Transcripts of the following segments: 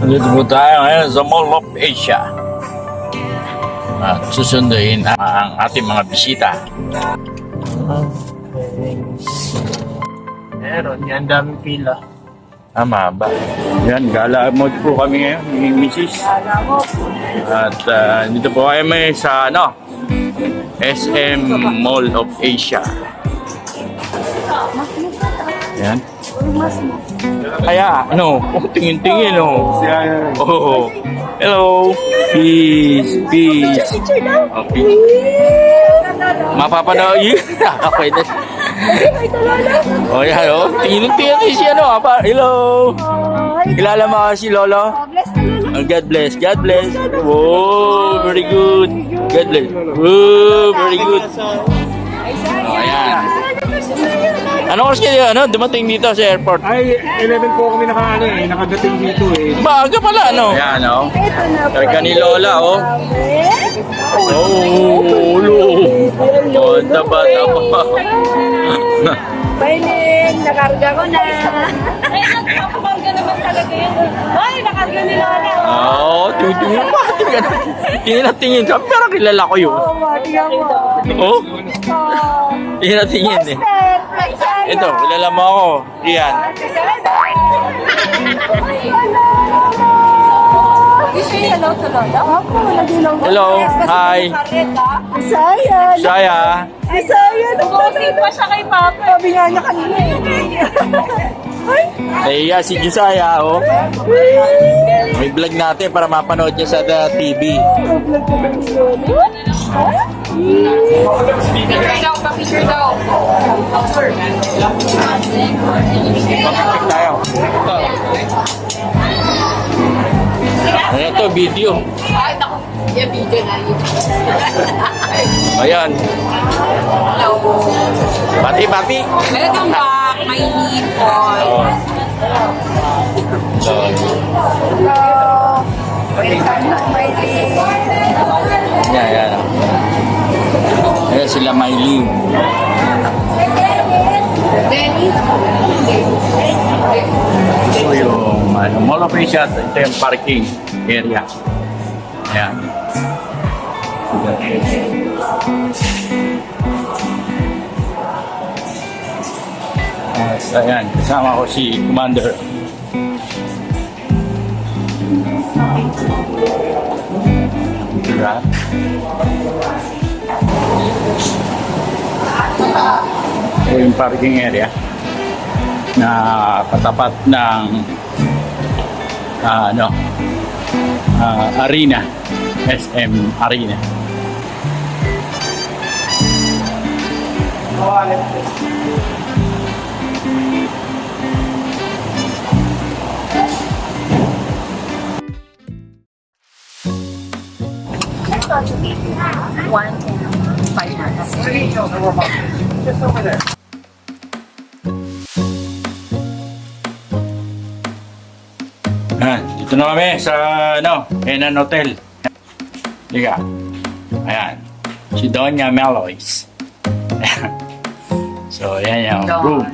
Dito po tayo ngayon sa Mall of Asia. At susunduin ang ating mga bisita. Meron, yan daming pila. Tama ba? Yan, gala mode po kami ngayon, ni Mrs. At ah, dito po kami may sa ano, SM Mall of Asia. Yan. Kaya, ano, oh, tingin-tingin, oh. Oh, hello. Peace, peace. Okay. Mapapanood yun. okay na. Oh, yan, oh. Tingin-tingin din siya, no. Apa, hello. Kilala mo si Lolo? Oh, God bless. God bless. Oh, very good. God bless. Oh, very good. Oh, ayan. Ano oras kayo, ano, dumating dito sa airport? Ay, 11 po kami naka, ano, eh, nakadating dito eh. Maaga pala, ano? Ayan, oh. Karga ni Lola, oh. Oh, ulo. Oh, taba, taba. Pailing, nakarga ko na. Ay, nakakarga naman talaga yun. Ay, nakarga ni Lola. Oo, oh, tingin pa. Tingin tingin na tingin. Pero kilala ko yun. Oo, tingnan mo. Oh, Oh. tingin na tingin eh. Ito, kilala mo ako. Niyo hello to Lola? Ako, nag-hello. Hello, hi. Saya. Saya. Saya. Nag-posing pa siya kay Papa. Sabi nga niya kanina eh. Ay, Nahiya si Josiah, oh. May vlog natin para mapanood niya sa the TV. vlog ko video. Ay, naku. Yung video na yun. Ayan. Hello. Pati, pati. Welcome back, my hipon. Oh. So, yan, yan. Ayan sila Mylene. Ito yung ano, Mall of Asia. Ito yung parking area. Ayan. At ayan, kasama ko si Commander. Ito yung parking area na katapat ng ah, ano uh, Arena, SM Arena. One five minutes. Just over there. Kami sa ano, Enan Hotel. Liga. Ayan. Si Doña Meloys. so, ayan yung room.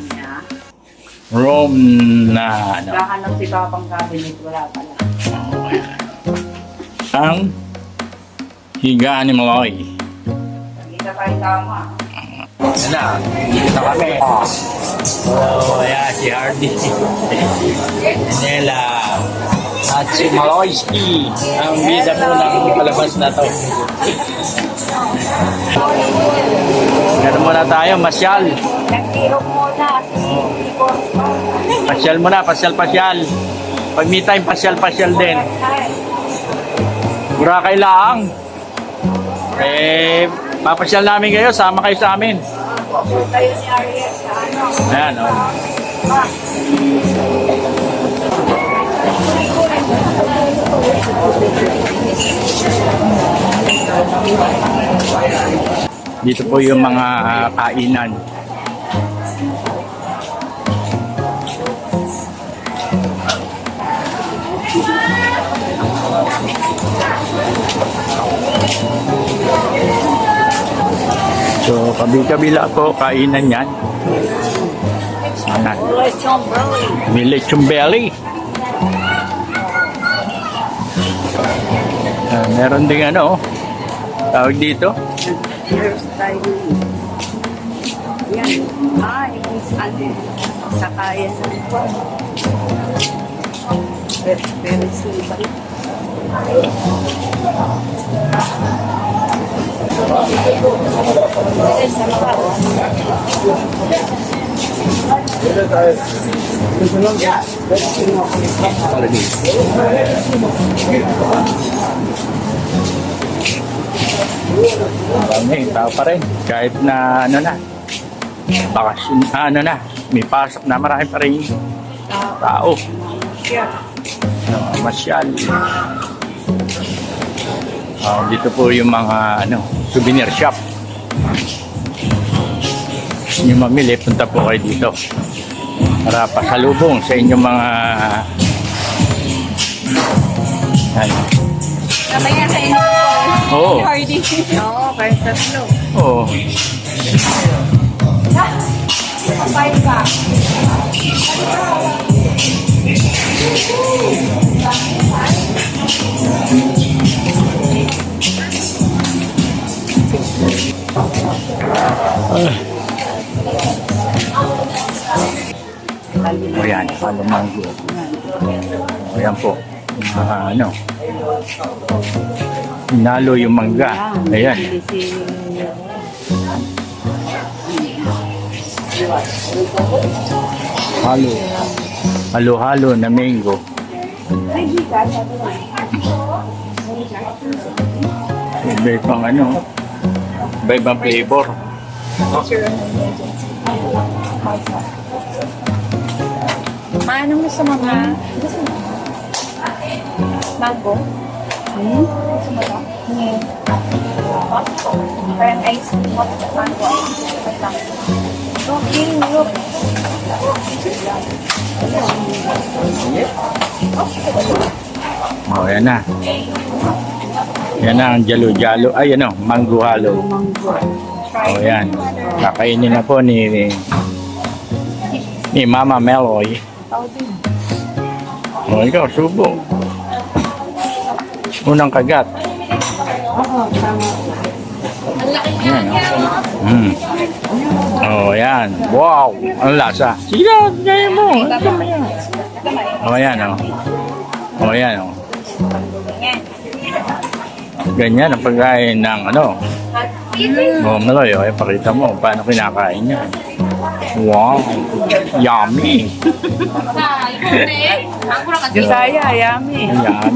Room na ano. Kahanap si Papang cabinet, wala pala. Oh, ayan. Ang higaan ni Meloy. Hindi na tayo tama. Yan na, dito kami. So, ayan, si Hardy. Nela. At si Maloyski. Ang bida po ng palabas na to. Ganun muna tayo, masyal. Nagtiro muna. Pasyal muna, pasyal-pasyal. Pag me time, pasyal-pasyal din. Burakay lang. Eh, papasyal namin kayo, sama kayo sa amin. Ano. Ayan, oh. Dito po yung mga kainan. So, kabi-kabila po kainan yan. Ayan. May lechon belly. Ah, meron ding ano, oh. tawag dito. Yan. Ah, yung ano, sakayan ng kwan. Pero, pero silver. Sige, Marami, tao pa rin. Kahit na ano na, bakasyon, ano na, may pasok na marami pa rin tao. Uh, masyal. Ah, dito po yung mga ano, souvenir shop. Nyo mamili, punta po kayo dito. Para pasalubong sa inyong mga ano. Kamaya sa inyo. Oo. Hardy. Oo, kahit tatlo. Oo. O yan, palong mango. O yan po. Mga ano. Hinalo yung mangga. Ayan. Halo. Halo-halo na mango. Iba pang ano. Iba ibang flavor. Paano mo sa mga... Mango? Hmm? Hmm. Parang ice cream. Mango ice cream. Wait lang. Okay, look. O, yan na. Yan na ang jalo-jalo. Ay, ano, mango halo. Manggo. O, yan. Kakainin na po ni ni Mama Meloy. O, ikaw, subo. Unang kagat. Oo, tama. Yan, o. Mm. Oh, yan. Wow! Ang lasa. Sige, gaya mo. Yan? Oh, yan, oh. Oh, yan, oh. Ganyan ang pagkain ng ano. Oh, Meloy, oh. Ipakita mo kung paano kinakain niya. Wow! Yummy! Bisaya, yummy. Yan.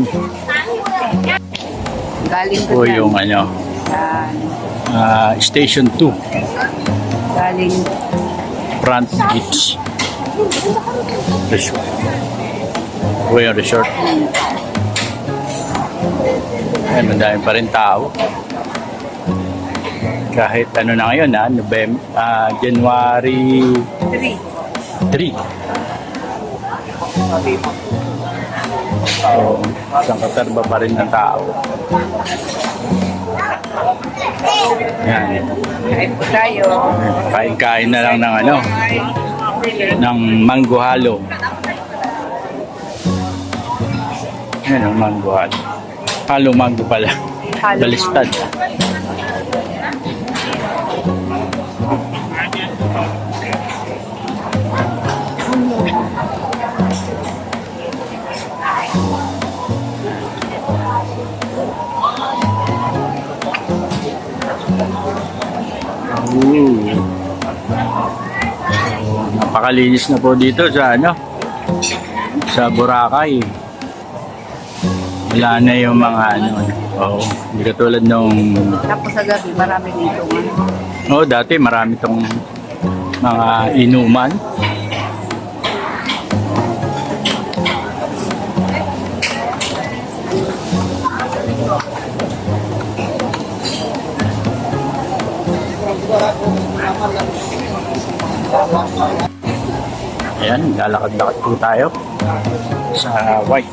Galing ko Po dyan. yung ano, Yan. ah, Station 2, Galing. Front Beach. Resort. Yung resort. Ayan, madami pa rin tao. Kahit ano na ngayon, ha, November, ah, January Three. 3. So, isang katarba pa rin ng tao. Yan. Kain po tayo. Kain-kain na lang ng ano, ng mango halo. Yan ang mango halo. Halo mango pala. Halo Balistad. Ooh. Napakalinis na po dito sa ano sa Boracay. Wala na yung mga ano. Oo, hindi katulad nung Tapos sa gabi, marami dito. Oh, dati marami tong mga inuman. Ayan, lalakad-lakad po tayo sa white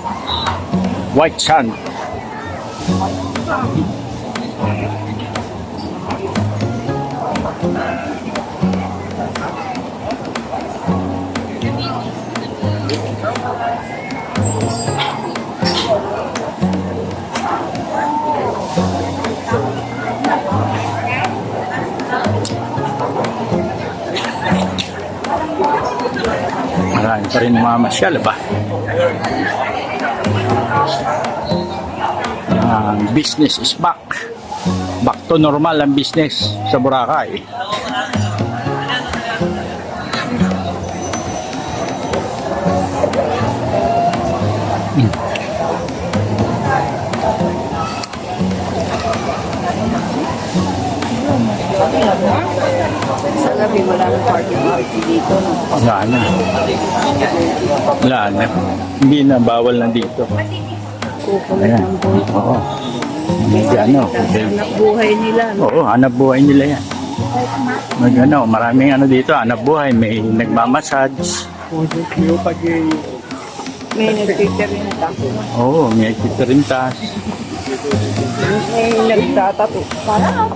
white sand. Pa rin mamasyal ba? Ah, business is back. Back to normal ang business sa Boracay. Sa gabi, wala nang party-party dito. No? Wala na. Wala na. Hindi na, bawal na dito. Ayan. Oo. Hindi ano. Hanap buhay nila. No? Oo, hanap buhay nila yan. Mag ano, maraming ano dito, hanap buhay. May nagmamassage. May nagtitirin tapo. Oo, may kitirintas. May nagtatato. Para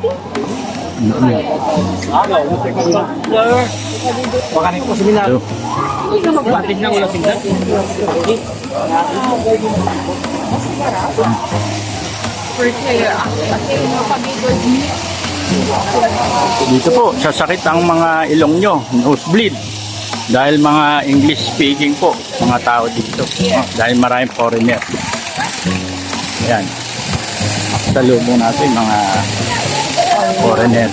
Makanik po seminar. So, Batik na ulang tingnan. dito po, sasakit ang mga ilong nyo, nosebleed. Dahil mga English speaking po, mga tao dito. Oh, dahil maraming foreigner. Ayan. Salubong natin mga foreigner.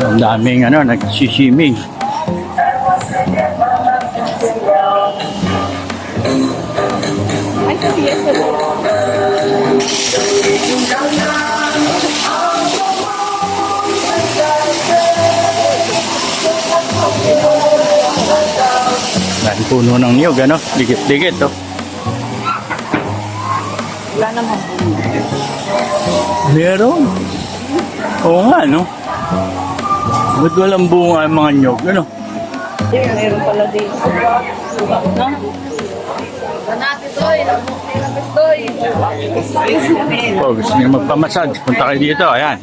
Ang daming ano, nagsiswimming. Dahil puno ng niyog, ano? Dikit-dikit, oh. wala naman bunga. Meron. Oo nga, no? Ba't walang bunga ang mga niyog, ano? Eh, meron pala dito. No? Oh, gusto niyo magpamassage, punta kayo dito, ayan.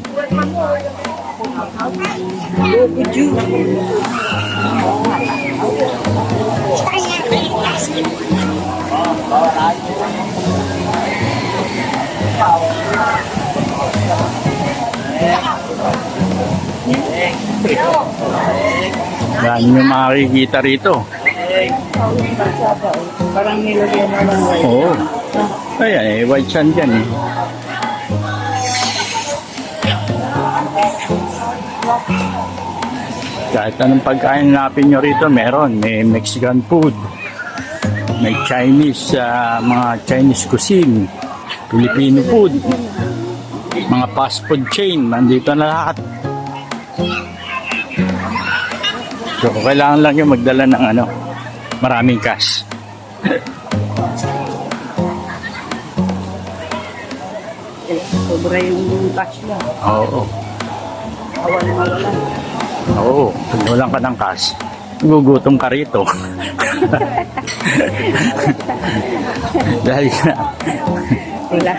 Dami nyo makikita rito. Parang nilagyan na lang. Oo. Ayan, eh, white sand yan eh. Kahit anong pagkain napin nyo rito, meron. May Mexican food. May Chinese, ah, mga Chinese cuisine. Filipino food. Mga fast food chain. Nandito na lahat. So, kailangan lang yung magdala ng ano, maraming cash. Eh, sobra yung cash mo. Oo. Lang. Oo, kung walang ka ng cash, gugutom ka rito. Dahil na, Wala.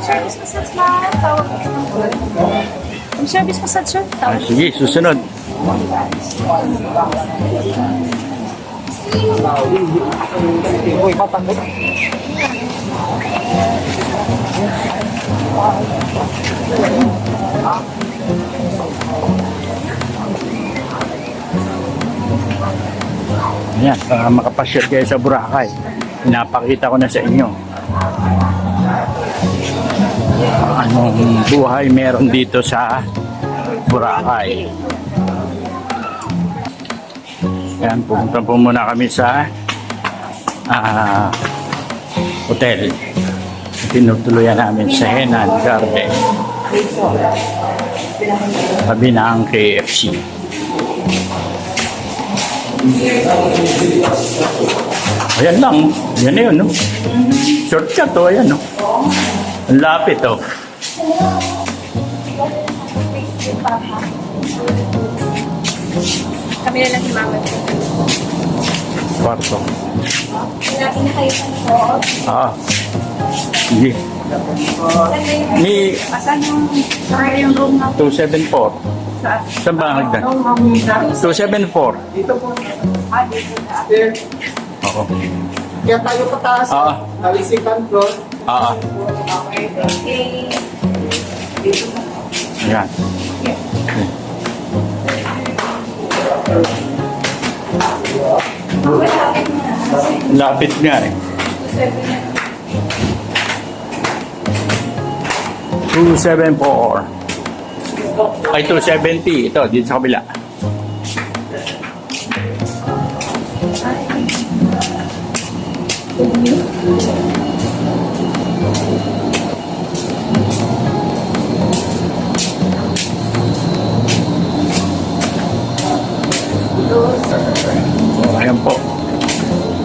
Service massage na tawag. Ang service massage sir, ah, tawag. sige, susunod. Uy, papanggol. Ayan, para makapasyal kayo sa Boracay. Pinapakita ko na sa inyo. Anong buhay meron dito sa Boracay. Ayan, pupunta po muna kami sa ah, hotel. Tinutuluyan namin sa Henan Garden. Sabi na ang KFC. Ayan lang. Yan na yun, no? Shortcut, oh. Ayan, no? Ang lapit, oh. Kami na lang si Mama. Kwarto. Natin na kayo sa Ah. Sige. May Asan yung, saan yung room na? 274. Saan ba ang hagdan? 274. Dito po. Oo. Kaya tayo pataas. Oo. Bali second floor. Oo. Ayan. Lapit nga eh. 274. Ay, 270. Ito, dito sa kabila. Ayan po.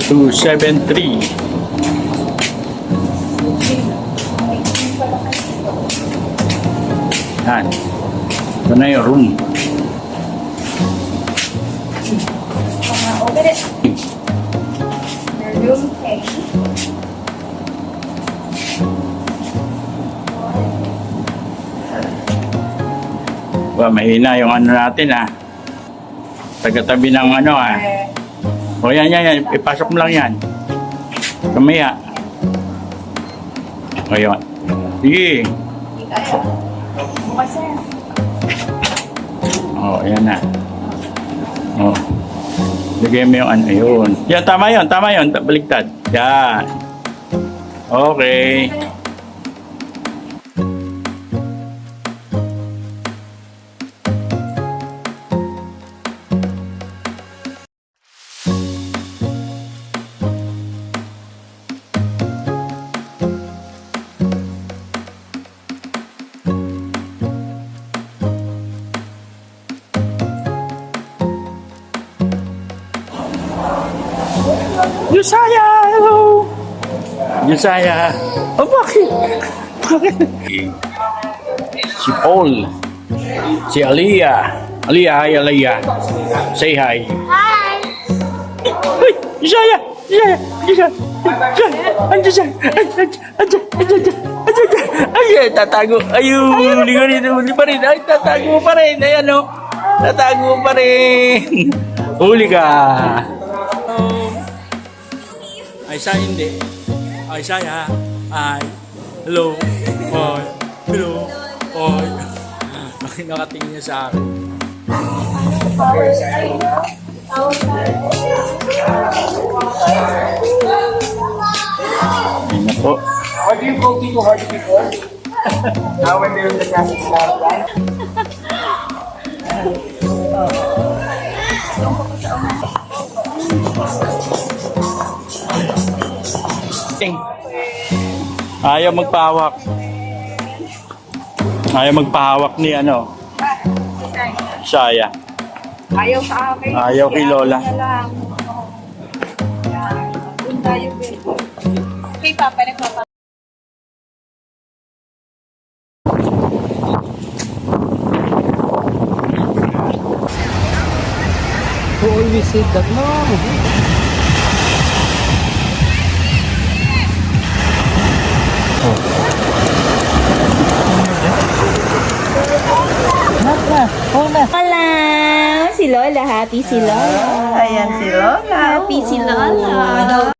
273. Yan. Ito na yung room. Ba, mahina yung ano natin ah. Taga-tabi ng ano ah. O yan, yan, yan. Ipasok mo lang yan. Kamaya. O yun. Sige. O, yan na. O. Lagay mo yung ano yun. Yan, tama yun. Tama yun. Ta- Baligtad. Yan. Okay. Yusaya! Oh, bakit? Bakit? Si Paul. Si Aliyah. Aliyah, hi Aliyah. Say hi. Hi! Uy! Yusaya! Yusaya! Yusaya! Andiyan siya! Andiyan! Andiyan! Andiyan! Andiyan! Ay, tatago. Ayun! Hindi ko rin. Huli pa rin. Ay, tatago pa rin. Ayan, o. Tatago pa rin. Huli ka. Ay, sa hindi. Ay, saya. Ay. Hello. Ay. Hello. Bakit nakatingin niya sa akin? Ayun na po. What do you go to hard before? Now when they're in the traffic stop, Ting. Ayaw magpahawak. Ayaw magpahawak ni ano. Saya. Ayaw sa akin. Ayaw kay Lola. Kay Papa, nagpapa. who always said that, no. Hola! Si Lola, happy si Lola. Ayan si Lola. Happy si Lola.